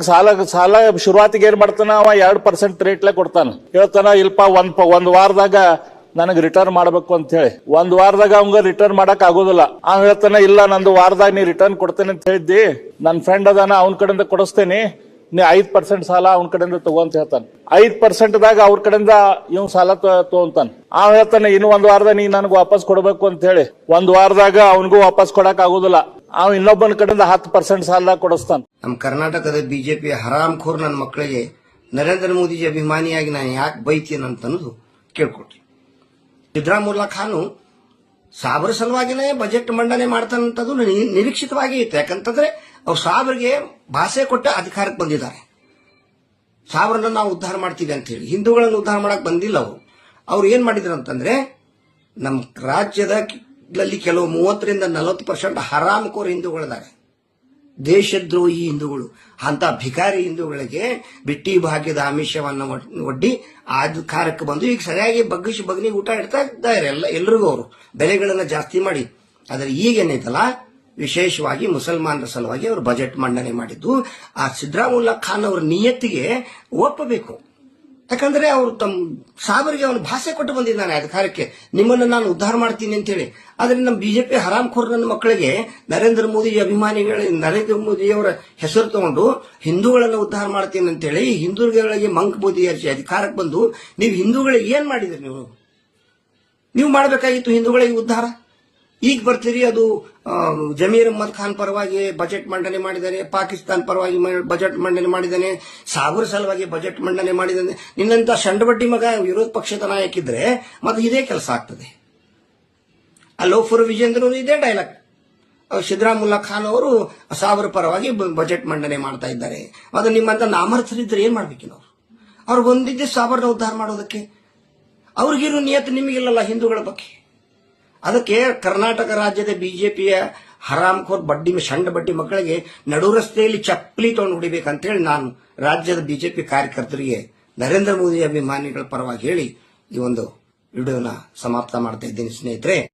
ಸಾಲ ಸಾಲ ಶುರುವಾತಿಗೆ ಏನ್ ಮಾಡ್ತಾನ? ಅವ ಎರಡ್ ಪರ್ಸೆಂಟ್ ರೇಟ್ಲೆ ಕೊಡ್ತಾನ. ಹೇಳ್ತಾನ, ಇಲ್ಪ ಒಂದ್ ಒಂದ್ ವಾರದಾಗ ನನಗ್ ರಿಟರ್ನ್ ಮಾಡ್ಬೇಕು ಅಂತ ಹೇಳಿ. ಒಂದ್ ವಾರದಾಗ ಅವಂಗ ರಿಟರ್ನ್ ಮಾಡಕ್ ಆಗೋದಿಲ್ಲ. ಆ ಹೇಳ್ತಾನ, ಇಲ್ಲ, ನಂದು ವಾರದಾಗ ನೀ ರಿಟರ್ನ್ ಕೊಡ್ತೇನೆ ಅಂತ ಹೇಳಿದ್ದಿ. ನನ್ ಫ್ರೆಂಡ್ ಅದಾನ, ಅವ್ನ ಕಡೆಯಿಂದ ಕೊಡಿಸ್ತೇನೆ. ನೀ ಐದ್ ಪರ್ಸೆಂಟ್ ಸಾಲ ಅವನ ಕಡೆಯಿಂದ ತಗೋ ಅಂತ ಹೇಳ್ತಾನ. ಐದ್ ಪರ್ಸೆಂಟ್ ದಾಗ ಅವ್ರ ಕಡೆಯಿಂದ ಇವ್ ಸಾಲ ತಗೋ ತಗೊಂತಾನ. ಆ ಹೇಳ್ತಾನೆ, ಇನ್ನು ಒಂದ್ ವಾರದಾಗ ನೀ ನನಗ್ ವಾಪಸ್ ಕೊಡ್ಬೇಕು ಅಂತ ಹೇಳಿ. ಒಂದ್ ವಾರದಾಗ ಅವನಿಗೂ ವಾಪಸ್ ಕೊಡಕ್ ಆಗೋದಿಲ್ಲ. ಅವ ಇನ್ನೊಬ್ಬನ ಕಡೆಯಿಂದ ಹತ್ತು ಪರ್ಸೆಂಟ್ ಸಾಲ ಕೊಡಿಸ್ತಾನೆ. ನಮ್ಮ ಕರ್ನಾಟಕದ ಬಿಜೆಪಿ ಹರಾಮ್ಖೋರ್ ನನ್ನ ಮಕ್ಕಳಿಗೆ ನರೇಂದ್ರ ಮೋದಿಜಿ ಅಭಿಮಾನಿಯಾಗಿ ನಾನು ಯಾಕೆ ಬೈತೀನಿ ಅಂತ ಅನ್ನೋದು ಕೇಳ್ಕೊಟ್ರಿ. ಸಿದ್ದರಾಮುಲ್ಲಾ ಖಾನು ಸಾಬರ ಸಲುವಾಗಿನೇ ಬಜೆಟ್ ಮಂಡನೆ ಮಾಡ್ತಾನಂತದ್ದು ನನಗೆ ನಿರೀಕ್ಷಿತವಾಗಿ ಇತ್ತು. ಯಾಕಂತಂದ್ರೆ ಅವ್ರು ಸಾಬರಿಗೆ ಭಾಷೆ ಕೊಟ್ಟ ಅಧಿಕಾರಕ್ಕೆ ಬಂದಿದ್ದಾರೆ. ಸಾಬರನ್ನ ನಾವು ಉದ್ಧಾರ ಮಾಡ್ತೀವಿ ಅಂತ ಹೇಳಿ ಹಿಂದೂಗಳನ್ನು ಉದ್ಧಾರ ಮಾಡಕ್ ಬಂದಿಲ್ಲ ಅವರು. ಅವ್ರು ಏನ್ ಮಾಡಿದ್ರು ಅಂತಂದ್ರೆ ನಮ್ಮ ರಾಜ್ಯದ ದಲ್ಲಿ ಕೆಲವು ಮೂವತ್ತರಿಂದ ನಲವತ್ತು ಪರ್ಸೆಂಟ್ ಹರಾಮ್ಕೋರ್ ಹಿಂದೂಗಳಿದ್ದಾರೆ ದೇಶದ್ರೋಹಿ ಹಿಂದೂಗಳು. ಅಂತ ಭಿಕಾರಿ ಹಿಂದೂಗಳಿಗೆ ಬಿಟ್ಟಿ ಭಾಗ್ಯದ ಆಮಿಷವನ್ನು ಒಡ್- ಒಡ್ಡಿ ಅಧಿಕಾರಕ್ಕೆ ಬಂದು ಈಗ ಸರಿಯಾಗಿ ಬಗ್ಗಿಸಿ ಬಗ್ನಿ ಊಟ ಇಡ್ತಾ ಇದ್ದಾರೆ ಎಲ್ಲ, ಎಲ್ರಿಗೂ ಅವರು. ಬೆಲೆಗಳನ್ನ ಜಾಸ್ತಿ ಮಾಡಿ. ಆದರೆ ಈಗ ಏನೈತಲ್ಲ ವಿಶೇಷವಾಗಿ ಮುಸಲ್ಮಾನರ ಸಲುವಾಗಿ ಅವರು ಬಜೆಟ್ ಮಂಡನೆ ಮಾಡಿದ್ದು, ಆ ಸಿದ್ದರಾಮುಲ್ಲಾ ಖಾನ್ ಅವರ ನಿಯತ್ತಿಗೆ ಒಪ್ಪಬೇಕು. ಯಾಕಂದ್ರೆ ಅವರು ತಮ್ಮ ಸಾಬರಿಗೆ ಅವನು ಭಾಷೆ ಕೊಟ್ಟು ಬಂದಿದ್ದಾನೆ ಅಧಿಕಾರಕ್ಕೆ ನಿಮ್ಮನ್ನು ನಾನು ಉದ್ಧಾರ ಮಾಡ್ತೀನಿ ಅಂತ ಹೇಳಿ ಆದ್ರೆ ನಮ್ಮ ಬಿಜೆಪಿ ಹರಾಮ್ಖೋರ್ ನನ್ನ ಮಕ್ಕಳಿಗೆ ನರೇಂದ್ರ ಮೋದಿ ಅಭಿಮಾನಿಗಳ, ನರೇಂದ್ರ ಮೋದಿಯವರ ಹೆಸರು ತಗೊಂಡು ಹಿಂದೂಗಳನ್ನು ಉದ್ಧಾರ ಮಾಡ್ತೀನಿ ಅಂತ ಹೇಳಿ ಹಿಂದೂಗಳಿಗೆ ಮಂಕ್ ಬೂದಿ ಅರ್ಜಿ ಅಧಿಕಾರಕ್ಕೆ ಬಂದು ನೀವು ಹಿಂದೂಗಳಿಗೆ ಏನ್ ಮಾಡಿದ್ರಿ ನೀವು? ನೀವು ಮಾಡಬೇಕಾಗಿತ್ತು ಹಿಂದೂಗಳಿಗೆ ಉದ್ಧಾರ? ಈಗ ಬರ್ತೀರಿ ಅದು ಜಮೀರ್ ಅಹಮದ್ ಖಾನ್ ಪರವಾಗಿ ಬಜೆಟ್ ಮಂಡನೆ ಮಾಡಿದ್ದಾನೆ, ಪಾಕಿಸ್ತಾನ ಪರವಾಗಿ ಬಜೆಟ್ ಮಂಡನೆ ಮಾಡಿದ್ದಾನೆ, ಸಾಗರ್ ಸಲುವಾಗಿ ಬಜೆಟ್ ಮಂಡನೆ ಮಾಡಿದ್ದಾನೆ. ನಿನ್ನಂತ ಸಂಡಬಡ್ಡಿ ಮಗ ವಿರೋಧ ಪಕ್ಷದ ನಾಯಕ ಇದ್ರೆ ಮತ್ತೆ ಇದೇ ಕೆಲಸ ಆಗ್ತದೆ. ಅಲೋಫರ್ ವಿಜೇಂದ್ರ ಇದೇ ಡೈಲಾಗ್ ಸಿದ್ದರಾಮುಲ್ಲಾ ಖಾನ್ ಅವರು ಸಾಬರ ಪರವಾಗಿ ಬಜೆಟ್ ಮಂಡನೆ ಮಾಡ್ತಾ ಇದ್ದಾರೆ. ಅದು ನಿಮ್ಮಂತ ನಾಮರ್ಥರಿದ್ರೆ ಏನ್ ಮಾಡ್ಬೇಕಿಲ್ಲ ಅವರು? ಅವ್ರು ಬಂದಿದ್ದೆ ಸಾಬರ್ನ ಉದ್ಧಾರ ಮಾಡೋದಕ್ಕೆ. ಅವ್ರಿಗಿರೋ ನಿಯತ್ತು ನಿಮಗಿಲ್ಲಲ್ಲ ಹಿಂದೂಗಳ ಬಗ್ಗೆ? ಅದಕ್ಕೆ ಕರ್ನಾಟಕ ರಾಜ್ಯದ ಬಿಜೆಪಿಯ ಹರಾಮ್ಖೋರ್ ಬಡ್ಡಿ ಸಣ್ಣ ಬಡ್ಡಿ ಮಕ್ಕಳಿಗೆ ನಡು ರಸ್ತೆಯಲ್ಲಿ ಚಪ್ಪಲಿ ತಗೊಂಡು ಹೊಡಿಬೇಕಂತೇಳಿ ನಾನು ರಾಜ್ಯದ ಬಿಜೆಪಿ ಕಾರ್ಯಕರ್ತರಿಗೆ ನರೇಂದ್ರ ಮೋದಿ ಅಭಿಮಾನಿಗಳ ಪರವಾಗಿ ಹೇಳಿ ಈ ಒಂದು ವಿಡಿಯೋನ ಸಮಾಪ್ತ ಮಾಡ್ತಾ ಇದ್ದೀನಿ ಸ್ನೇಹಿತರೆ.